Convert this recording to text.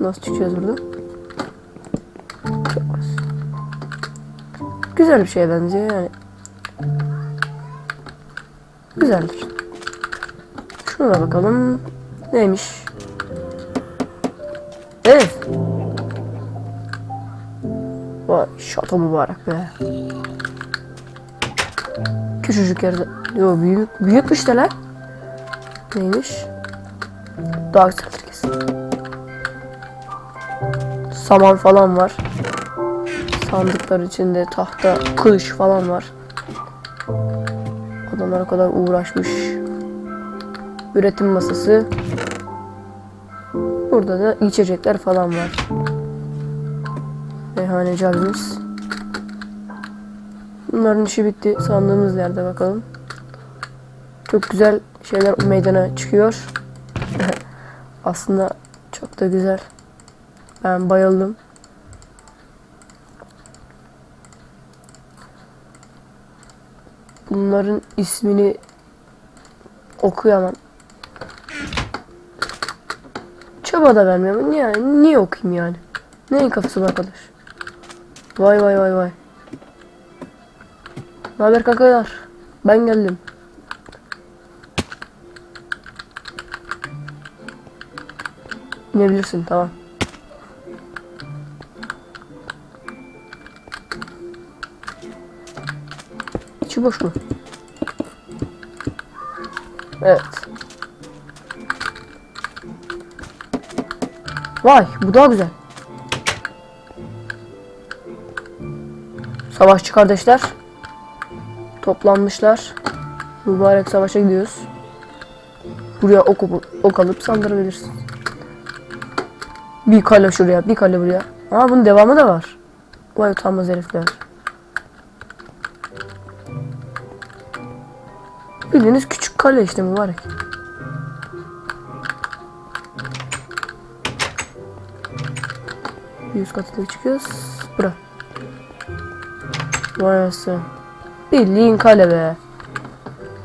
Nasıl çıkacağız buradan? Çok. Güzel bir şey benziyor yani. Güzeldir. Şuna bakalım. Neymiş? Evet. Vay şato mübarek be. Küçücük yerde. Yo büyük. Büyükmüş de lan. Neymiş? Daha güzeldir kesin. Saman falan var. Sandıklar içinde tahta, kılıç falan var. Adamlar o kadar uğraşmış. Üretim masası. Burada da içecekler falan var. Meyhaneci abimiz. Bunların işi bitti. Sandığımız yerde bakalım. Çok güzel şeyler meydana çıkıyor. Aslında çok da güzel. Ben bayıldım. Bunların ismini okuyamam. Çaba da vermiyorum. Niye, niye okuyayım yani? Neyin kafası bu arkadaş? Vay vay vay vay. Ne haber kakalar? Ben geldim. İnebilirsin tamam. İçi boş mu? Evet. Vay bu daha güzel. Savaşçı kardeşler. Toplanmışlar. Mübarek savaşa gidiyoruz. Buraya ok, ok alıp saldırabilirsin. Bir kale şuraya, bir kale buraya. Aa bunun devamı da var. Vay utanmaz herifler. Bildiğiniz küçük kale işte mübarek. Bir üst kata da çıkıyoruz. Bura. Anasını. Bildiğin kale be.